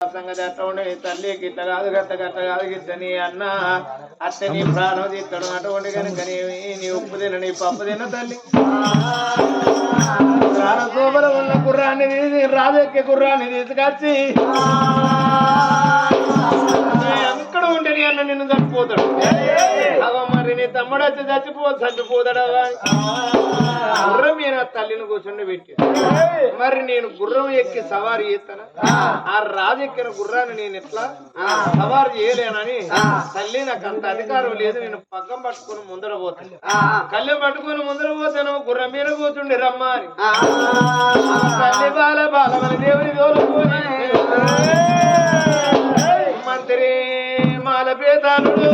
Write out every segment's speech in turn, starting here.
సంగతి అట్ట ఉండే తల్లి గిట్ల కాదు గట్ట గట్ట కాదు గిట్టని అన్న. అత్త నీ ప్రాణం తీస్తాడు అటువంటి కనుక నీ ఉప్పు తిన నీ పప్పు తిన తల్లి. ప్రాణ ఉన్న కుర్రాన్ని తీసి రాజెక్కే కుర్రాన్ని తీసుకొచ్చి ఎక్కడ ఉంటే నీ అన్న నిన్ను చనిపోతాడు అగో నీ తమ్ముడు వచ్చి చచ్చిపో చచ్చిపోతాడా? గుర్రం మీద తల్లిని కూర్చుండి పెట్టి. మరి నేను గుర్రం ఎక్కి సవారి చేస్తాను? ఆ. రాజు ఎక్కిన గుర్రాన్ని నేను ఎట్లా? సవారి చేయలేనని తల్లి నాకు అంత అధికారం లేదు నేను పక్కం పట్టుకొని ముందర పోతాను కళ్ళెం పట్టుకొని ముందర పోతాను గుర్రం మీద కూర్చుండి రమ్మా అని. తల్లి బాల బాలమని దేవుని తోలుకొని మంత్రి మాల పేతానుడు.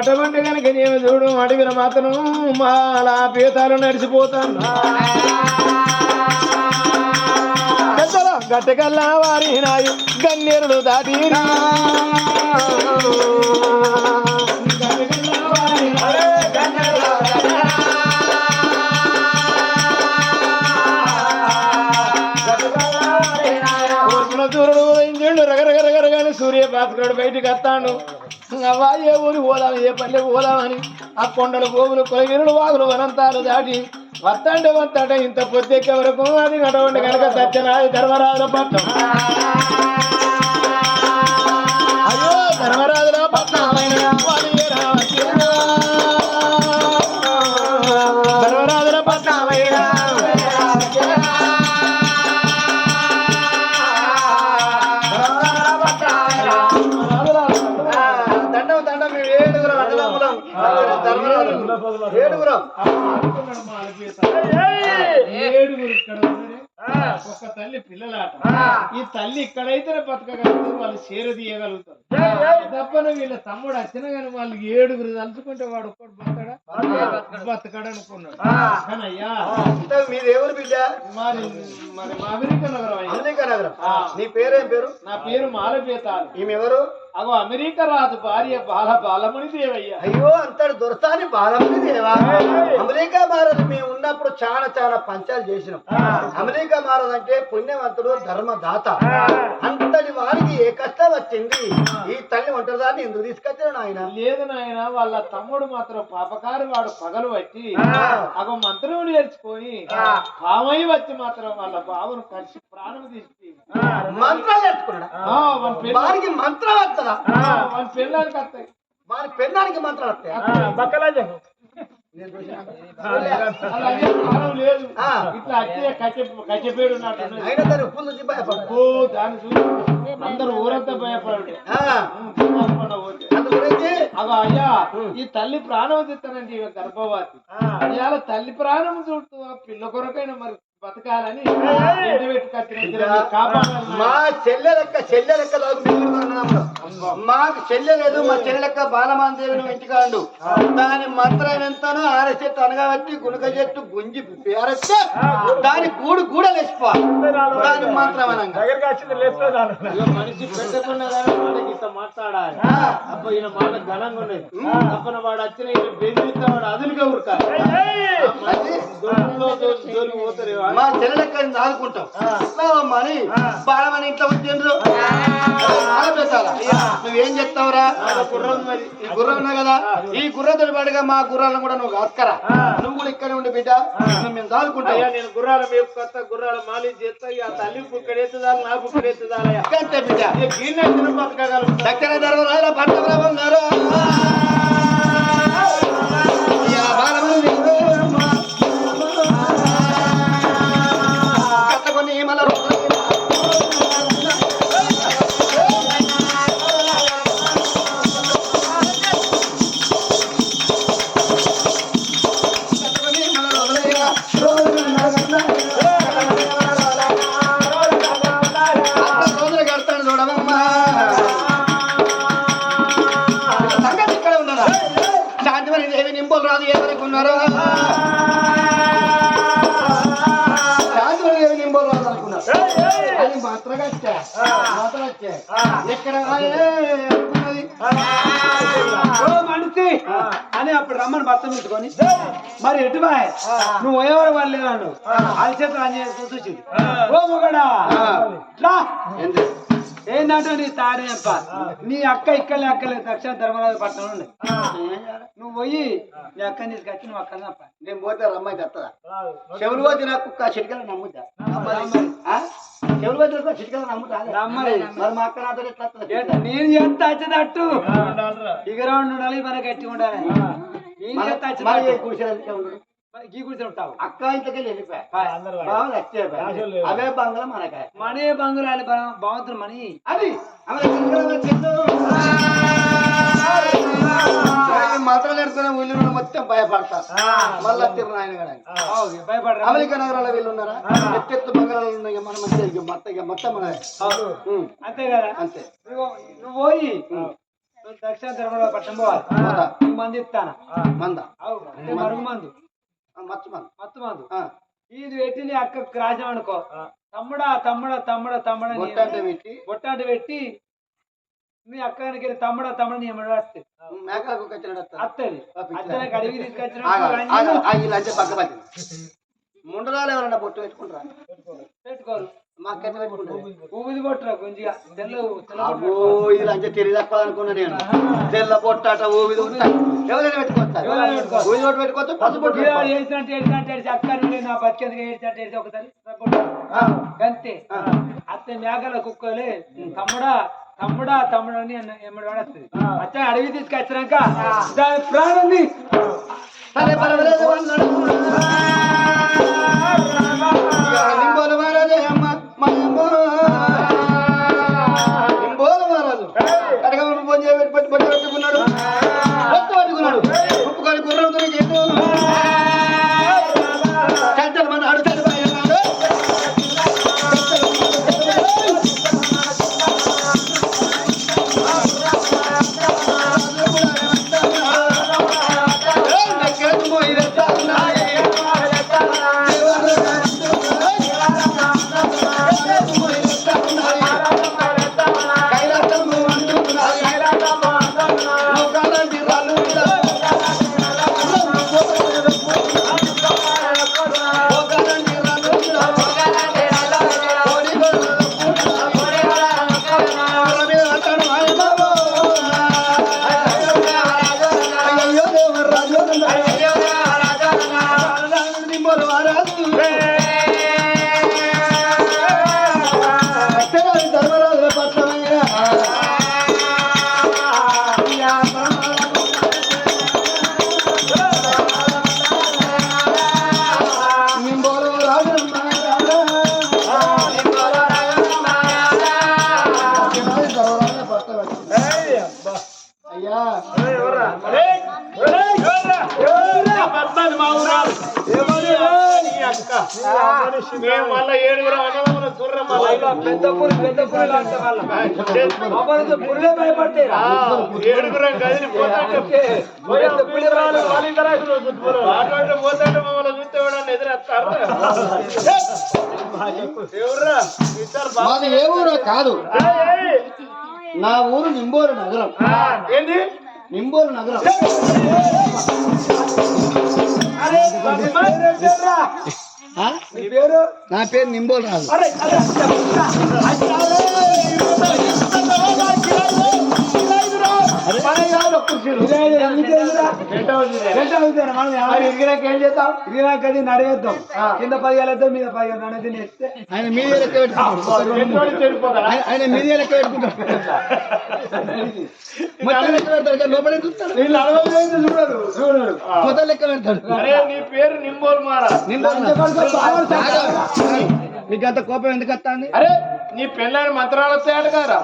అటువంటి కనుక నేను చూడు అడవిన మాత్రం మాలా పీతాలు నడిచిపోతాను గట్టకల్లా వారి నాయు గన్నేరులు దాటి రగరగరగరగానే సూర్య బయటికి వస్తాడు. అవ్వా ఏ ఊరికి పోదాం ఏ పల్లె పోదామని ఆ కొండలు గోగులు కొలగిరుడు వాగులు వనంతాలు దాటి వస్తాండే వత్తంటే ఇంత పొద్దెక్కే వరకు అది నడవండి కనుక సత్యనాది ధర్మరాజుల పట్నం అయ్యో ధర్మరాజుల పట్నం పిల్లలాట. ఈ తల్లి ఇక్కడైతేనే బతకగలుగుతారు వాళ్ళు చేరు తీయగలుగుతారు తప్పన వీళ్ళ తమ్ముడు వచ్చిన కానీ వాళ్ళు ఏడుగురు తలుచుకుంటే వాడు ఒక్కడు బతకడా. బతకడు అనుకున్నాడు. అయ్యా బిడ్డ? మరి మరి మా అమెరికా నగరం అమెరికా నగరం. నీ పేరేం పేరు? నా పేరు మాలపేతాలు ఈమె ఎవరు అగో అమెరికా రాజు భార్య బాల బాలమణి దేవయ్య అయ్యో అంతటి దొరసాని బాలమని దేవా అమెరికా మహారాజు మేము ఉన్నప్పుడు చాలా చాలా పంచాలు చేసినాం. అమెరికా మహారాజు అంటే పుణ్యవంతుడు ధర్మదాత. అంతటి వారికి ఏ కష్టం వచ్చింది? ఈ తల్లి ఒంటరిదాన్ని ఎందుకు తీసుకొచ్చాడు ఆయన లేదు నాయన వాళ్ళ తమ్ముడు మాత్రం అపకారు వాడు పగలు వచ్చి అగ మంత్రం నేర్చుకొని కామయ్య వచ్చి మాత్రం వాళ్ళ బావను కలిసి ప్రాణం తీసి మంత్రాలు నేర్చుకున్నాడు? మంత్రాలు వస్తుందా వాళ్ళ పిల్లలకి వస్తాయి. వాళ్ళ పిల్లలకి మంత్రాలు వస్తాయి? లేదు. ఇట్లా అందరు ఊరంతా భయపడు గురించి అగో అయ్యా ఈ తల్లి ప్రాణం తీస్తానండి గర్భవతి. ఇవాళ తల్లి ప్రాణం చూస్తూ ఆ పిల్ల కొరకైనా మరి బతకాలని మా చెల్లె లెక్క చెల్లె లెక్క మాకు చెల్లె లేదు మా చెల్లె లెక్క బాలమాందేవి నువ్వు ఇంటికాడు. దాని మంత్రం ఎంతనో ఆర చెట్టు అనగబట్టి గుణక చెట్టు గుంజి పేరస్తే దాని గూడు గూడ లేచిపో. దాని మంత్రం అనంగా. మనిషి పెట్టకుండా మాట్లాడాలి. అబ్బా ఈయన మాట ఘనంగా ఉన్నది. తప్పన వాడు వచ్చిన వాడు అదులుగా దొరికి పోతారు మా తెల్లెక్కని దాదుకుంటాం అని బాడమని ఇంట్లో వచ్చిండ్రు నువ్వేం చెప్తావురా? గుర్రం ఈ గుర్రం ఉన్నా కదా ఈ గుర్రంతో పాటుగా మా గుర్రాలను కూడా నువ్వు కాస్కరా. నువ్వు కూడా ఇక్కడే ఉండి బిడ్డ. మేము దాదుకుంటాం. నేను గుర్రాల మేపు కొత్త గుర్రాల మాలి చేస్తా. ఆ తల్లి పుక్కడేస్తుందా నా పుక్కడేస్తుందా బిడ్డ. దక్షిణ ధర్మరాజుల పట్టణం గారు mala ropa. మనిషి. అని అప్పుడు రమ్మని భర్త పెట్టుకొని మరి ఎటు బాయ్? నువ్వు ఎవరు వాళ్ళు లేవాడు అలచేతులు అని చూసి ఓ మొగడా? ఏంటంటే నీ తాడేంప నీ అక్క ఇక్కలే అక్కలే దక్షిణ ధర్మరాజు పట్టణం ఉండే. నువ్వు పోయి నీ అక్కని తీసుకొచ్చి నువ్వు అక్క తప్ప నేను పోతే రమ్మాయి తెత్తదా చెవులు వచ్చి నాకు కుక్క చిటికలు నమ్ముతా? చెవులు నాకు చిటికలు నమ్ముతా. మరి మా అక్క నాతో ఎట్లా వస్తది? నేను చేస్తా వచ్చేటట్టు ఇగరౌండ్ ఉండాలి మన గట్టి ఉండాలి. నేను చేస్తా అక్క ఇంతకెళ్ళి అవే బంగ్లా మనకాయ మనీ బంగురాలి బాగుంటుంది మనీ. అది. మాత్రం నేర్చుకునే ఊళ్ళో మొత్తం భయపడతా. మళ్ళా తిరుగు ఆయన. కూడా భయపడరా? అమెరికా నగరాల వీళ్ళు ఉన్నారా? ఎత్తెత్తు బంగారాలు ఉన్నాయి? మన మొత్తం మొత్తం అంతే కదా? అంతే. నువ్వు పోయి దక్షిణ ధర్మరాజు పట్టణం పోవాలి. మంది ఇస్తాను? మంద. మరుగు మందు. ఆ, మచ్చు మంద మత్తు మందు ఆ, ఇది పెట్టి నీ అక్కకు రాజం అనుకో తమ్ముడా తమ్ముడా తమ్ముడా తమ్ముడా నీ- బొట్ట అంటే పెట్టి. బొట్టాటి పెట్టి మీ అక్కనికి తమ్ముడా తమ్ముడా నీ ఎమ్మడి వస్తే మేకలకు. అత్తది. అత్తనే అడిగి తీసుకొచ్చిన ముండరాలు ఎవరన్నా బొట్టు పెట్టుకుంటారా? పెట్టుకోరు. తెల్ల నేను. ఉంటా ఎవరైనా పెట్టుకోవచ్చు? ఎవరైనా పెట్టుకోవచ్చు. ఊది బొట్టు పెట్టుకోవచ్చు పసుపు బొట్టు పెట్టుకోవచ్చు. ఏడిచినట్టు ఏడిచినట్టు ఏడిచి అక్క నువ్వు నా బతికేందుకు ఏడిచినట్టు ఏడిచి ఒకసారి. ఆ, అంతే అత్తే మేకల కుక్కలే. తమ్ముడా తమ్ముడా తమ్ముడు అని ఎమ్మడి వాడేస్తుంది? అచ్చ అడవి తీసుకొచ్చినాక దాని ప్రాణం ఉంది సరే పర్వాలేదు మా. నింబోలు మహారాజు కడగమని ఫోన్ చేసి పెట్టి పెట్టి పెట్టి పెట్టుకున్నాడు. పెద్ద పులి పెద్ద పులి అంటే వాళ్ళ. అమ్మతో పుల్లే భయపడతాయి ఆ, ఏడుగురం కదిలిపోతుంటే పెద్ద పులి. రాలు అటువంటి పోతుంటే మమ్మల్ని చూస్తే కూడా ఎదురేస్తారు? ఎవర్రా? ఇద్దరు బా- మాది ఏ ఊరో కాదు. నా ఊరు నింబోలు నగరం. ఆ, ఏంది? నింబోలు నగరం. అరే నీ పేరు నింబోలు రాజు అరే అరే ఏం చేద్దాం? ఇరిగినాక అది నడివేద్దాం. కింద పది వేలేద్దాం మీద పది వేలు నడది ఆయన మీడియా లెక్క చెడిపోగలరా? ఆయన- లెక్క లోపలే వేలు చూడరు. చూడరు. లెక్క పెడతాడు? నీ పేరు నింబోలు మారా. నింబోలు మీకు అంత కోపం ఎందుకు వస్తుంది? అరే నీ పెళ్ళని మంత్రాలు వస్తాయట కదరా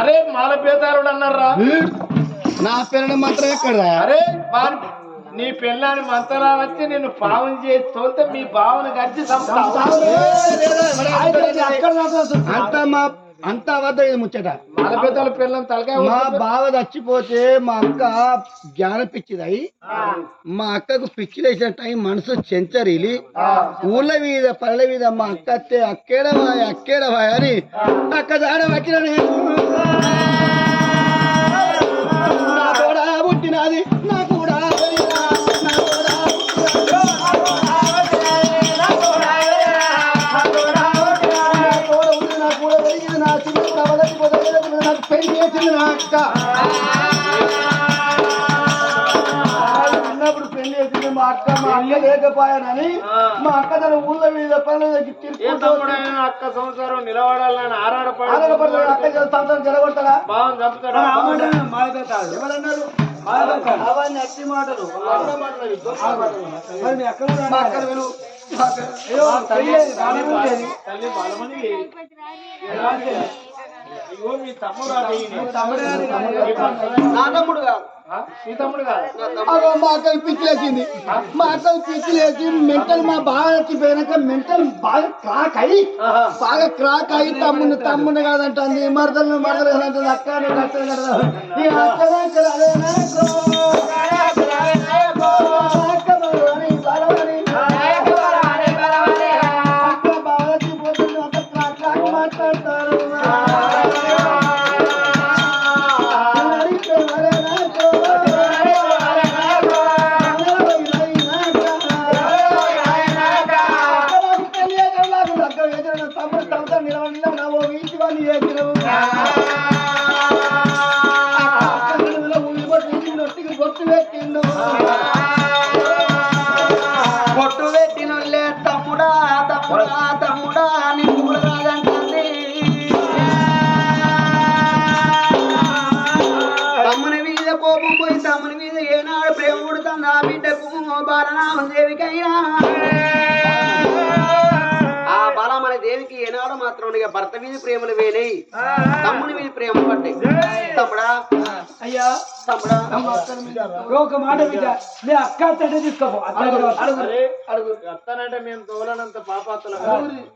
అరే మాల పేతారుడు అన్నారా నా పేరు మాత్రం ఎక్కడా అరే నీ పెళ్ళాని మంత్రాలు వచ్చి నేను పావన చేసి తోలితే మీ భావన గడిచి. అంత మా అంత అవద్ద ఇది ముచ్చట. మా. బావ చచ్చిపోతే మా అక్క జ్ఞాన పిచ్చిదై మా అక్కకు పిచ్చి లేచిన టైం మనసు చెంచరిలి ఊళ్ళ మీద పల్లె మీద మా అక్క అత్తే అక్కేడవాయ్ అక్కేడవాయ్ అని అక్క దాడ వచ్చిన నేను నా కూడా పుట్టినది నా పెళ్ళి చేసింది నా అక్క చిన్నప్పుడు పెళ్ళి చేసింది మా అక్క మా అక్క లేకపోయానని మా అక్క తన ఊళ్ళ మీద పనుల ఏ అక్క సంవత్సరం నిలబడాలని ఆరాడపడి ఆనందపడతాడు అక్క సంవత్సరం జరగొడతాడా బావని చంపుతాడా? ఎవరన్నారు? అవన్నీ అట్టి మాటలు. మరి మీ అక్క కూడా అక్క- తల్లి. తల్లి బాలమని నా తమ్ముడు కాదు? మీ కాదు. అగో మా మెంటల్ మా బాగా వచ్చిపోయినాక మెంటల్ బాగా క్రాక్ అయ్యి. బాగా క్రాక్ అయ్యి తమ్ముని తమ్ముని కాదంటుంది. మరదలు మరదలు కాదంటుంది అక్క అక్క అదేనా పొట్టు ఇక భర్త మీద ప్రేమలు వేనాయి తమ్ముని మీద ప్రేమ పడ్డాయి తమ్ముడా. అయ్యా. తమ్ముడా. ఒక మాట బిడ్డ మీ అక్క తట్టే తీసుకోపో. అత్త కావాలి. అరే వస్తానంటే మేము తోలనంత పాపాత్తులు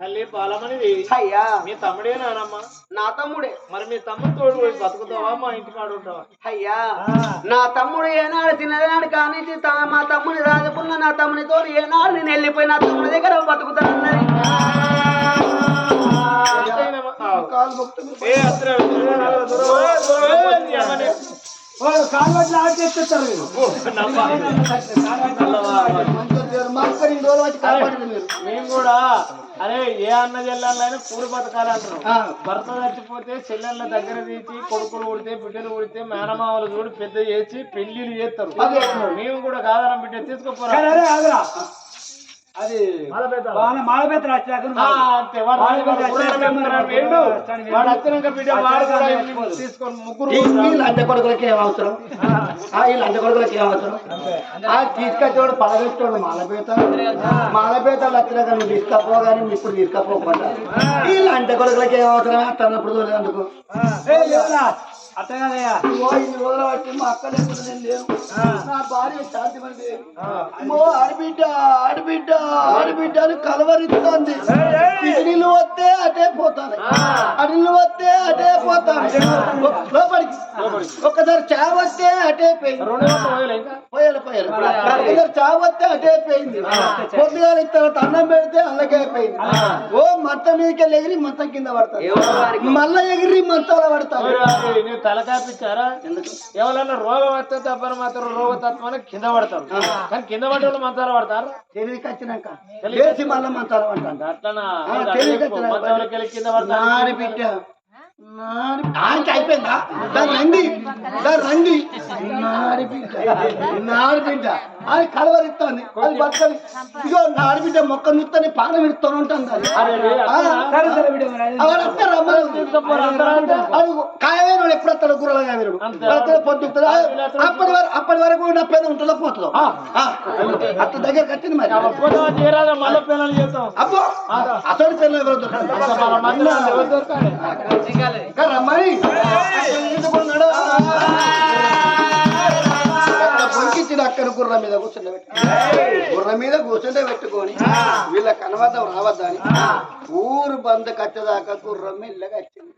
తల్లి బాలమనిది అయ్యా. మీ తమ్ముడే నానమ్మ. నా తమ్ముడే. మరి మీ తమ్ముడు తోడు బతుకుతావా? మా ఇంటి కాడు ఉంటావా? అయ్యా. నా తమ్ముడు ఏనాడు తినలేనాడు కానీ త- మా తమ్ముని రాజపున్న నా తమ్మునితో ఏనాడు నేను వెళ్ళిపోయి నా తమ్ముడి దగ్గర బతుకుతానన్నది. మీరు మేము కూడా అరే ఏ అన్న చెల్లెళ్ళైనా కూడి బతకాలంటారు భర్త చచ్చిపోతే చెల్లెళ్ళ దగ్గర తీసి కొడుకులు ఉడితే బిడ్డలు ఉడితే మేనమామలు చూడు పెద్ద చేసి పెళ్ళిళ్ళు చేస్తారు మేము కూడా కాదన బిడ్డ తీసుకుపోరా అదే మాలపేత లంచ కొడుకులకి ఏం అవసరం? ఆ, ఈ లంచ కొడుకులకి ఏం అవసరం? ఆ తీసుకొచ్చేవాడు పడగొచ్చేవాడు మాలపేత మాలపేత వచ్చినాక నువ్వు తీసుకపోగానే నువ్వు ఇప్పుడు తీసుకపోకుండా ఈ లంచ కొడుకులకి ఏం అవసరం? తనప్పుడు చూడేందుకు ఏ, లేవురా. అత్త కాదయ్యా ఓ ఇన్ని రోజులు బట్టి మా అక్క లేకుండా నేను లేను. నా భార్య శాంతి మంది ఓ ఆడబిడ్డ ఆడబిడ్డ ఆడబిడ్డ అని కలవరిస్తుంది. వస్తే అటే పోతాను నీళ్ళు వస్తే అటే పోతాను లోపలికి. ఒక్కసారి చా వస్తే అటే పోయింది. పోయాలి పోయాలి. ఒకసారి వస్తే అటే పోయింది. పొద్దుగాల ఇస్తారు అన్నం పెడితే అల్లకే అయిపోయింది ఓ మంచం మీదకి వెళ్ళి ఎగిరి మంచం కింద పడతారు. మళ్ళా ఎగిరి మంచాల పడతారు. తలకాపిచ్చారా ఎవరన్నా రోగం వస్తే తప్పని మాత్రం రోగతత్వాన్ని కింద పడతారు. కానీ కింద పడ్డ మంచాలు పడతారు? తెలివికి వచ్చినాక. లేచి మళ్ళా మంచాల పడతాను వెళ్ళి కింద పడతారు? అయిపోయిందా? దాని రండి. దాని రండి. నాడి బిడ్డ నాడి బిడ్డ అది కలవరిస్తుంది అది బతకది ఇగో నాడి బిడ్డ మొక్క నుత్తని పానం ఇడుతూ ఉంటుంది అది అరే రే, ఆ, సరే సరే బిడ్డ మరి అది- అవడు వస్తే రమ్మని తీసుకుపోరా, అందరూ అంటే. అడుగు కాయవేరు వాడు ఎప్పుడు వస్తాడు గుర్రలు కాయవేరుడు పొద్దుతుంది అప్పటి వరకు అప్పటి వరకు నా పేద ఉంటుందో పోతుందో ఆ, అత్త దగ్గరకు వచ్చింది మరి అబ్బో అతడి పిల్లలు ఎవరు దొరకాలి రమ్మని ఎందుకున్నాడు తీసుకొచ్చి అక్కడ గుర్రం మీద కూర్చుండబెట్టి గుర్రం మీద కూర్చుంటే పెట్టుకొని వీళ్ళ కనవద్దం రావద్దని ఊరు బంద్ కట్టదాకా గుర్రం మెల్లగా వచ్చింది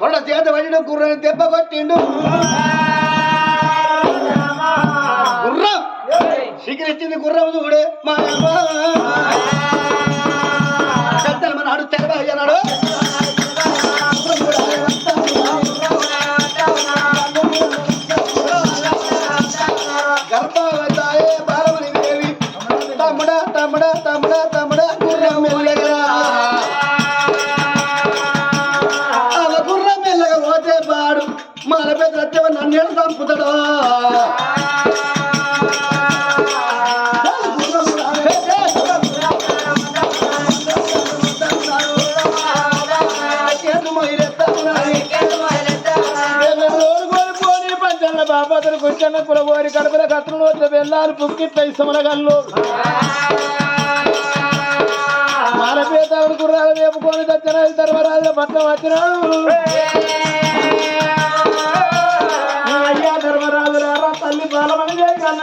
కొండ చేత పడిన గుర్రం దెబ్బ కొట్టిండు. గుర్రం! సిగరెట్టింది గుర్రం చూడే. మా. పెద్దలు మన అడు చంపుతాడు బాబాతలు కూర్చొని కులబోరి కడపల కత్తులు వచ్చి వెళ్ళారు పుక్కిట్ల ఇసమలగల్లు. మాలపేతాడు గుర్రాలు వేపుకొని తెచ్చిన ధర్మరాజు పట్నం వచ్చినాడు.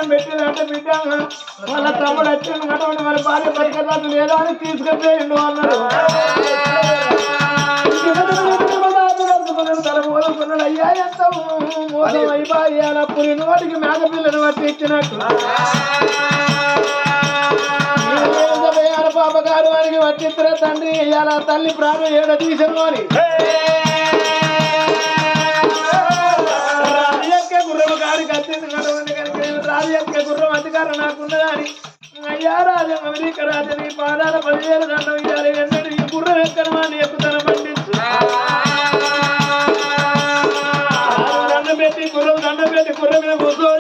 చేసి అన్నం పెట్టిందంటే బిడ్డ వాళ్ళ తమ్ముడు వచ్చిండు కట్టండి మరి భార్య పరికరాలు లేదా అని తీసుకుపోయిండు అన్నాడు తల మోదుకున్నాడు అయ్యా ఎంత మోసం అయిపోయాల పురి నోటికి మేక పట్టి ఇచ్చినట్టు వేయాల పాపగారు వారికి వచ్చిత్ర తండ్రి ఇవాళ తల్లి ప్రాణం ఏడ తీసను అని రాజు గారికి వచ్చింది నడవండి రాజు యొక్క గుర్రం అధికారం నాకున్నదా అని? అయ్యా రాజు అమెరికా రాజు నీ పాదాల పదివేల దండం ఇవ్వాలి ఎన్నడు ఈ గుర్రం ఎక్కడమా నీ ఎక్కుతన పండించు. దండం పెట్టి గుర్రం దండం పెట్టి గుర్రం మీద కూర్చొని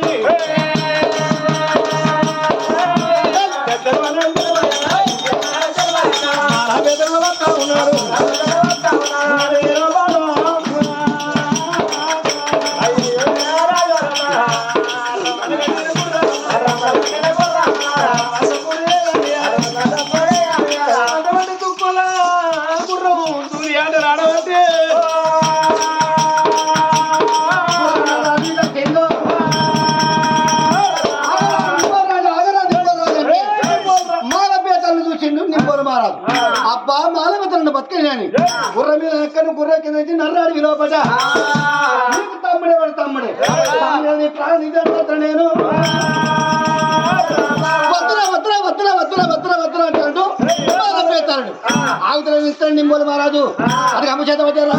నింపలు మారాదు అబ్బా మాలపేటలను బతకలేని గుర్ర మీద ఎక్కడ గుర్ర కింద నుంచి నర్రాడు విలోపట. నీకు తమ్ముడే వాడు తమ్ముడే. ప్రాణం నేను. వద్దురా వద్దురా వద్దురా వద్దురా వద్దురా వద్దురా అంటాడు మాలపేతాడు ఆగుతల ఇస్తాడు నింబోలు మారాదు అది అమ్మ చేత వచ్చారా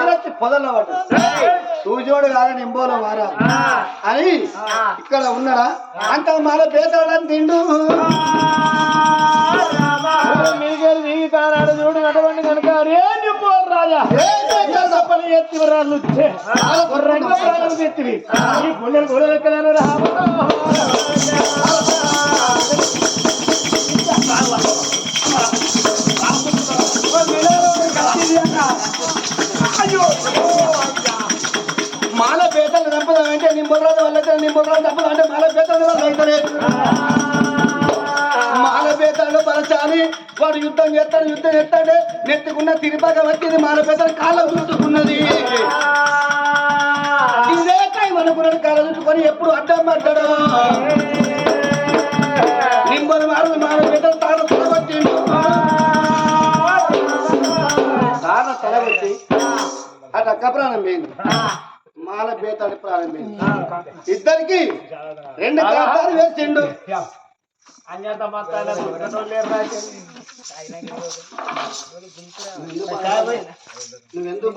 పెద్ద పొదల్లో పడ్డ సూజోడు కాదని నింబోలో మారా అని ఇక్కడ ఉన్నాడా? అంత మాల పేదలని తిండు. చూడు కనుక రాజా. తప్పని ఎత్తివి ఈ మాల పేదలు చంపుదామంటే నింబోరాజు వాళ్ళైతే ముర్రాజు చంపుదా అంటే మాల పేదలు వాళ్ళు మాల పేదలు పరచాలి వాడు యుద్ధం చేస్తాడు యుద్ధం చేస్తాడే నెత్తుకున్న తిరిపాక వచ్చింది మాల పేదలు కాళ్ళ చూసుకున్నది ఇదే టైం అనుకున్నాడు కాళ్ళ చూసుకొని ఎప్పుడు అడ్డం పడ్డాడు. అక్క ప్రాణం పోయింది మాల బేతాడి ప్రాణం పోయింది ఇద్దరికి రెండు కాపాలు వేసిండు. అన్యత నువ్వెందుకు